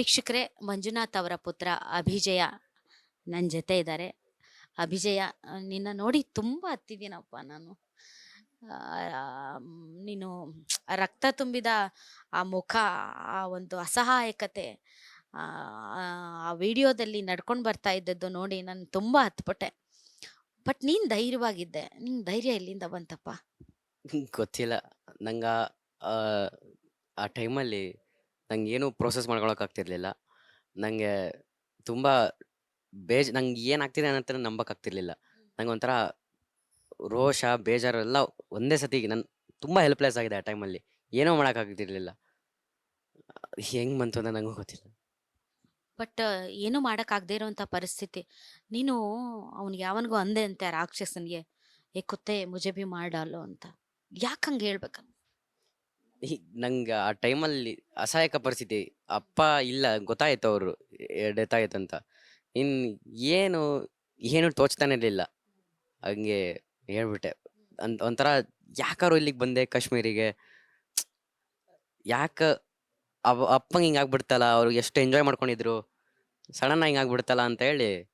ವೀಕ್ಷಕರೇ, ಮಂಜುನಾಥ್ ಅವರ ಪುತ್ರ ಅಭಿಜಯ ನನ್ನ ಜೊತೆ ಇದ್ದಾರೆ. ಅಭಿಜಯ, ನಿನ್ನ ನೋಡಿ ತುಂಬ ಹತ್ತಿದ್ದೀನಪ್ಪ ನಾನು. ನೀನು ರಕ್ತ ತುಂಬಿದ ಆ ಮುಖ, ಆ ಒಂದು ಅಸಹಾಯಕತೆ, ಆ ವಿಡಿಯೋದಲ್ಲಿ ನಡ್ಕೊಂಡು ಬರ್ತಾ ಇದ್ದದ್ದು ನೋಡಿ ನಾನು ತುಂಬ ಹತ್ಬಿಟ್ಟೆ. ಬಟ್ ನೀನು ಧೈರ್ಯವಾಗಿದ್ದೆ. ನಿಂಗೆ ಧೈರ್ಯ ಎಲ್ಲಿಂದ ಬಂತಪ್ಪ? ಗೊತ್ತಿಲ್ಲ. ನಂಗೆ, ಆ ಟೈಮಲ್ಲಿ ನಂಗೆ ಏನು ಪ್ರೋಸೆಸ್ ಮಾಡ್ಕೊಳಕ್ಕಾಗ್ತಿರ್ಲಿಲ್ಲ. ನನಗೆ ತುಂಬ ಬೇಜ್, ನಂಗೆ ಏನಾಗ್ತಿದೆ ಅನ್ನೋಂತ ನಂಬಕ್ಕಾಗ್ತಿರ್ಲಿಲ್ಲ. ನಂಗೆ ಒಂಥರ ರೋಷ ಬೇಜಾರು ಎಲ್ಲ ಒಂದೇ ಸತಿ ನಾನು ತುಂಬ ಹೆಲ್ಪ್ಲೆಸ್ ಆಗಿದೆ ಆ ಟೈಮಲ್ಲಿ ಏನೂ ಮಾಡೋಕ್ಕಾಗ್ತಿರ್ಲಿಲ್ಲ. ಹೆಂಗೆ ಬಂತು ಅಂತ ನಂಗೂ ಗೊತ್ತಿಲ್ಲ. ಬಟ್ ಏನು ಮಾಡೋಕ್ಕಾಗದೇ ಇರೋಂಥ ಪರಿಸ್ಥಿತಿ. ನೀನು ಅವ್ನಿಗೆ ಯಾವನಿಗೂ ಅಂದೆ ಅಂತೆ ರಾಕ್ಷಸನಿಗೆ, ಏ ಕುತ್ತೆ ಮುಜೆ ಬಿ ಮಾಡಾಲು ಅಂತ. ಯಾಕೆ ಹಂಗೆ ಹೇಳ್ಬೇಕ? ನಂಗೆ ಆ ಟೈಮಲ್ಲಿ ಅಸಹಾಯಕ ಪರಿಸ್ಥಿತಿ, ಅಪ್ಪ ಇಲ್ಲ ಗೊತ್ತಾಯ್ತು ಅವರು ಡೆತ್ ಆಯ್ತು ಅಂತ. ಇನ್ ಏನು ಏನು ತೋಚ್ತಾನೆ ಇರಲಿಲ್ಲ. ಹಂಗೆ ಹೇಳ್ಬಿಟ್ಟೆ. ಅಂತ ಒಂಥರ ಯಾಕಾರು ಇಲ್ಲಿಗೆ ಬಂದೆ ಕಾಶ್ಮೀರಿಗೆ? ಯಾಕೆ ಅವ, ಅಪ್ಪಂಗೆ ಹಿಂಗೆ ಆಗ್ಬಿಡ್ತಲ್ಲ, ಅವ್ರು ಎಷ್ಟು ಎಂಜಾಯ್ ಮಾಡ್ಕೊಂಡಿದ್ರು? ಸಡನ್ ಹಿಂಗೆ ಆಗ್ಬಿಡ್ತಲ್ಲ ಅಂತ ಹೇಳಿ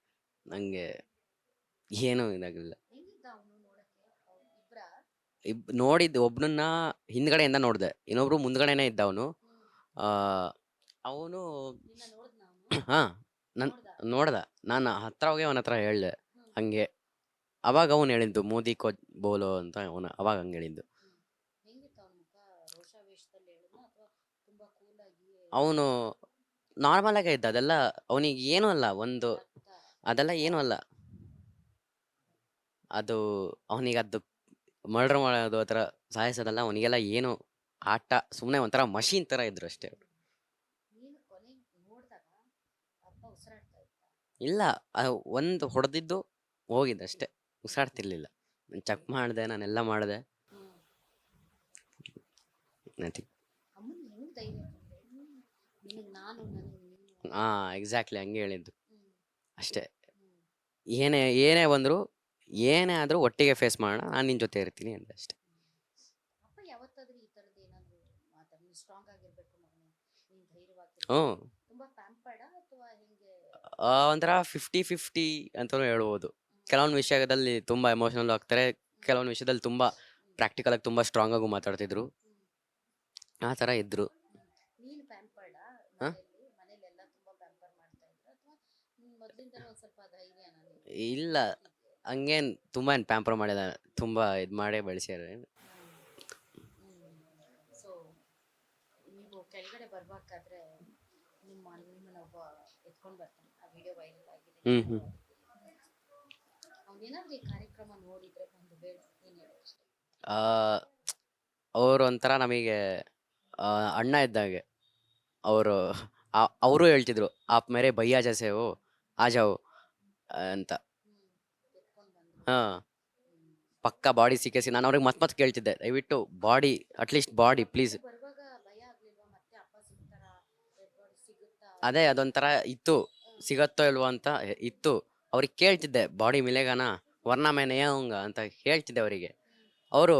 ನನಗೆ ಏನೂ ಇದಾಗಲಿಲ್ಲ. ಇಬ್ ನೋಡಿದ್ದು ಒಬ್ನನ್ನ ಹಿಂದ್ಗಡೆಯಿಂದ ನೋಡಿದೆ. ಇನ್ನೊಬ್ರು ಮುಂದ್ಗಡೆನೆ ಇದ್ದ ಅವನು. ಅವನು ಹಾ ನನ್ ನೋಡ್ದ? ನಾನು ಹತ್ರ ಹೋಗಿ ಅವನ ಹತ್ರ ಹೇಳ್ದೆ. ಹಂಗೆ. ಅವಾಗ ಅವನು ಹೇಳಿದ್ದು ಮೋದಿ ಕೋ ಬೋಲೋ ಅಂತ ಅವನು ಅವಾಗ ಹಂಗೆ ಹೇಳಿದ್ದು. ಅವನು ನಾರ್ಮಲ್ ಆಗೇ ಇದ್ದ. ಅದೆಲ್ಲ ಅವನಿಗೆ ಏನೂ ಅಲ್ಲ. ಒಂದು ಅದೆಲ್ಲ ಏನೂ ಅಲ್ಲ. ಅದು ಅವನಿಗೆ ಅದು ಮರ್ಡರ್ ಮಾಡೋದು ಆ ಥರ ಸಾಯಿಸೋದಲ್ಲ ಅವನಿಗೆಲ್ಲ ಏನು ಆಟ ಸುಮ್ಮನೆ ಒಂಥರ ಮಷೀನ್ ಥರ ಇದ್ರು ಅಷ್ಟೇ ಅವ್ರು. ಇಲ್ಲ ಒಂದು ಹೊಡೆದಿದ್ದು ಹೋಗಿದ್ದೆ ಅಷ್ಟೇ ಉಸಿರಾಡ್ತಿರ್ಲಿಲ್ಲ. ನಾನು ಚೆಕ್ ಮಾಡಿದೆ ನಾನೆಲ್ಲ ಮಾಡಿದೆ. ಹಾಂ ಎಕ್ಸಾಕ್ಟ್ಲಿ ಹಂಗೆ ಹೇಳಿದ್ದು. ಅಷ್ಟೇ. ಏನೇ ಏನೇ ಬಂದರೂ ಏನೇ ಆದರೂ ಒಟ್ಟಿಗೆ ಫೇಸ್ ಮಾಡೋಣ ನಾನು ನಿನ್ನ ಜೊತೆ ಇರ್ತೀನಿ ಅಂತ ಅಷ್ಟೇ ಅಪ್ಪ ಯಾವತ್ತಾದ್ರೂ ಈ ತರದ್ದು ಏನಾದ್ರು ಮಾತಾಡಿ ಸ್ಟ್ರಾಂಗ್ ಆಗಿರ್ಬೇಕು ಮಗನೇ. ನೀನ್ ಹ್ಞೂ. ಧೈರ್ಯವಾಗಿರ್ಬೇಕು ತುಂಬಾ ಪ್ಯಾಂಪರ್ಡ ಅಥವಾ ಹೆಂಗೆ? ಆ, ಒಂಥರ ಫಿಫ್ಟಿ ಫಿಫ್ಟಿ ಅಂತಲೂ ಹೇಳ್ಬೋದು. ಕೆಲವೊಂದು ವಿಷಯದಲ್ಲಿ ತುಂಬ ಎಮೋಷನಲ್ ಆಗ್ತಾರೆ. ಕೆಲವೊಂದು ವಿಷಯದಲ್ಲಿ ತುಂಬ ಪ್ರಾಕ್ಟಿಕಲ್ ಆಗಿ ತುಂಬ ಸ್ಟ್ರಾಂಗ್ ಆಗಿ ಮಾತಾಡ್ತಿದ್ರು. ಆ ಥರ ಇದ್ರು. ನೀನು ಪ್ಯಾಂಪರ್ಡ ಹ? ಮನೆಯಲ್ಲಿ? ಮನೇಲೆಲ್ಲ ತುಂಬಾ ಪ್ಯಾಂಪರ್ ಮಾಡ್ತಾ ಇದ್ರ ಅಥವಾ ಮೊದ್ಲಿಂದಲೇ ಒಂದ್ ಸ್ವಲ್ಪ ಧೈರ್ಯನ ನೀನು? ಇಲ್ಲ. ಹಂಗೇನು ತುಂಬ ಏನು ಪ್ಯಾಂಪರ್ ಮಾಡಿದ ತುಂಬ ಇದು ಮಾಡೇ ಬೆಳೆಸ್ಯಾರ ಸೊ ನೀವು ಕೆಳಗಡೆ ಬರ್ಬೇಕಾದ್ರೆ ನಿಮ್ಮ ನಿಮ್ಮನ್ನ ಒಬ್ಬ ಎತ್ಕೊಂಡು ಬರ್ತಾನೆ. ಆ ವಿಡಿಯೋ ವೈರಲ್ ಆಗಿದೆ ಹ್ಮ್, ಹ್ಮ್. ಅವನೇನಾದ್ರೂ ಈ ಕಾರ್ಯಕ್ರಮ ನೋಡಿದ್ರೆ ಬಂದು ಬೇಡ ಏನ್ ಹೇಳೋದು ಅಷ್ಟೇ? ಅವರು ಒಂಥರ ನಮಗೆ ಆ, ಅಣ್ಣ ಇದ್ದಾಗೆ. ಅವರು ಅವರು ಹೇಳ್ತಿದ್ರು ಆಪ್ ಮೇರೆ ಭಯ್ಯ ಜೈಸೆ ಆಜಾವು ಅಂತ. ಪಕ್ಕ ಬಾಡಿ ಸಿಕ್ಕಿಸಿ ನಾನು ಅವ್ರಿಗೆ ಮತ್ತೆ ಮತ್ ಕೇಳ್ತಿದ್ದೆ. ದಯವಿಟ್ಟು ಬಾಡಿ ಅಟ್ಲೀಸ್ಟ್ ಬಾಡಿ ಪ್ಲೀಸ್ ಅದೇ ಅದೊಂಥರ ಇತ್ತು. ಸಿಗತ್ತೋ ಇಲ್ವೋ ಅಂತ ಇತ್ತು. ಅವ್ರಿಗೆ ಕೇಳ್ತಿದ್ದೆ ಬಾಡಿ ಮಿಲೆಗಾನ? ವರ್ಣ ಮೇನೆ ಹಂಗ ಅಂತ ಹೇಳ್ತಿದ್ದೆ ಅವರಿಗೆ. ಅವರು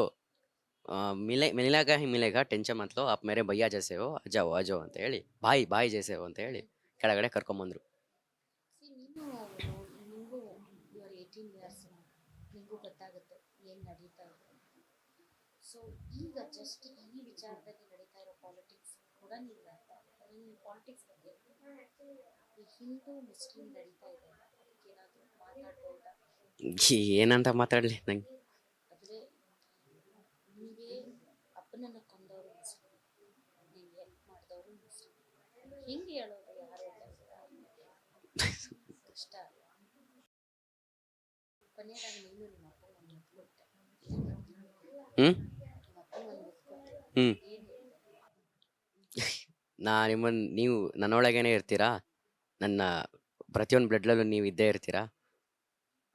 ಮಿಲೆ, ಮಿಲೆಗ ಮಿಲೆಗ? ಟೆನ್ಷನ್ ಮತ್ಲೋ ಆಪ್ ಮೇರೆ ಭಯ್ಯ ಜೈಸೆ ಅಜ್ಜವೋ ಅಜೋ ಅಂತ ಹೇಳಿ, ಬಾಯಿ ಬಾಯಿ ಜೈಸೆ ಹೋ ಅಂತ ಹೇಳಿ ಕೆಳಗಡೆ ಕರ್ಕೊಂಬಂದ್ರು. ನಡೀತಾ ಇದೆ ಸೊ ಈಗ ಜಸ್ಟ್ ಈ ವಿಚಾರದಲ್ಲಿ ನಡೀತಾ ಇರೋ ಪಾಲಿಟಿಕ್ಸ್ ಕೂಡ ನೀವು ನೀನು ಪಾಲಿಟಿಕ್ಸ್ ಬಗ್ಗೆ ಈ ಹಿಂದೂ ಮುಸ್ಲಿಂ ನಡೀತಾ ಇದೆ ಅದಕ್ಕೇನಾದರೂ ಮಾತಾಡ್ಬೋದಾ? ಏನಂತ ಮಾತಾಡಲಿ ನಂಗೆ? ಆದರೆ ನಿಮಗೆ ಅಪ್ಪನನ್ನು ಕೊಂದವರು ಮುಸ್ಲಿಂ ನಿಂಗೆ ಹೆಲ್ಪ್ ಮಾಡಿದವರು ಮುಸ್ಲಿಂ. ಹೆಂಗೆ ಹೇಳೋದು ಯಾರು ಕಷ್ಟ ಕೊನೆಯದಾಗಿ ನೀನು ನಿಮ್ಮ ಹ್ಞೂ ಮುತ್ಕೊಟ್ಟೆ ಹ್ಞೂ ನಾ ನಿಮ್ಮನ್ನು ನೀವು ನನ್ನೊಳಗೇನೆ ಇರ್ತೀರಾ? ನನ್ನ ಪ್ರತಿಯೊಂದು ಬ್ಲಡ್ಲಲ್ಲೂ ನೀವು ಇದ್ದೇ ಇರ್ತೀರಾ?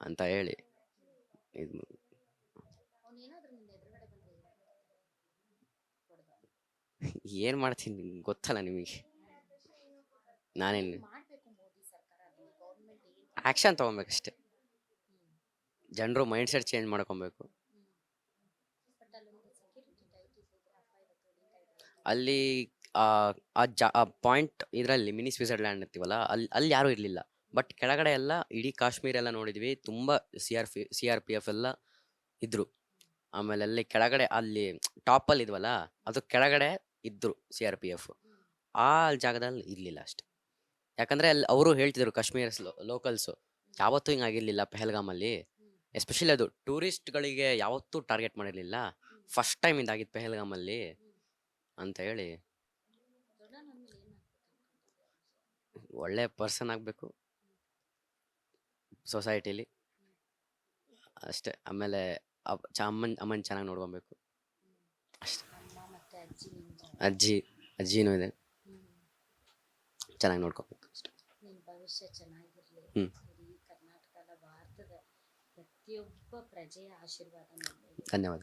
ಅಂತ ಹೇಳಿ. ಇದು ಏನು ಮಾಡ್ತೀನಿ ನಿಮ್ಗೆ ಗೊತ್ತಲ್ಲ ನಿಮಗೆ? ನಾನೇನು ಆ್ಯಕ್ಷನ್ ತೊಗೊಬೇಕಷ್ಟೆ. ಜನರು ಮೈಂಡ್ ಸೆಟ್ ಚೇಂಜ್ ಮಾಡ್ಕೊಬೇಕು. ಅಲ್ಲಿ, ಆ ಪಾಯಿಂಟ್ ಇದರಲ್ಲಿ ಮಿನಿ ಸ್ವಿಟ್ಜರ್ಲ್ಯಾಂಡ್ ಅಂತೀವಲ್ಲ ಅಲ್ಲಿ ಅಲ್ಲಿ ಯಾರೂ ಇರಲಿಲ್ಲ. ಬಟ್ ಕೆಳಗಡೆ ಎಲ್ಲ ಇಡೀ ಕಾಶ್ಮೀರ ಎಲ್ಲ ನೋಡಿದ್ವಿ, ತುಂಬ C R P, C R P F ಎಲ್ಲ ಇದ್ರು. ಆಮೇಲೆ ಅಲ್ಲಿ ಕೆಳಗಡೆ ಅಲ್ಲಿ ಟಾಪಲ್ಲಿ ಇದ್ವಲ್ಲ, ಅದು ಕೆಳಗಡೆ ಇದ್ರು ಸಿ ಆರ್ ಪಿ ಎಫ್. ಆ ಜಾಗದಲ್ಲಿ ಇರಲಿಲ್ಲ ಅಷ್ಟೆ. ಯಾಕಂದ್ರೆ ಅಲ್ಲಿ ಅವರು ಹೇಳ್ತಿದ್ರು ಕಾಶ್ಮೀರ ಲೋಕಲ್ಸು, ಯಾವತ್ತೂ ಹಿಂಗಾಗಿರ್ಲಿಲ್ಲ ಪೆಹಲ್ಗಾಮಲ್ಲಿ. ಎಸ್ಪೆಷಲಿ ಅದು ಟೂರಿಸ್ಟ್ಗಳಿಗೆ ಯಾವತ್ತೂ ಟಾರ್ಗೆಟ್ ಮಾಡಿರಲಿಲ್ಲ. ಫಸ್ಟ್ ಟೈಮ್ ಇದಾಗಿತ್ತು ಪೆಹಲ್ಗಾಮಲ್ಲಿ. ಅಂತ ಹೇಳಿ ಒಳ್ಳೆ ಪರ್ಸನ್ ಆಗಬೇಕು ಸೊಸೈಟಿಲಿ. ಅಷ್ಟೇ ಆಮೇಲೆ ಅಮ್ಮನ್ ಅಮ್ಮನ ಚೆನ್ನಾಗಿ ನೋಡ್ಕೊಬೇಕು. ಅಷ್ಟೇ. ಅಜ್ಜಿ ಅಜ್ಜಿನೂ ಇದೆ. ಚೆನ್ನಾಗಿ ನೋಡ್ಕೋಬೇಕು ಅಷ್ಟೇ. ಭವಿಷ್ಯ ಚೆನ್ನಾಗಿರ್ಲಿ. ಹ್ಮ್. ಇಡೀ ಕರ್ನಾಟಕ ಅಲ್ಲ ಭಾರತದ ಪ್ರತಿಯೊಬ್ಬ ಪ್ರಜೆಯ ಆಶೀರ್ವಾದ ಧನ್ಯವಾದ.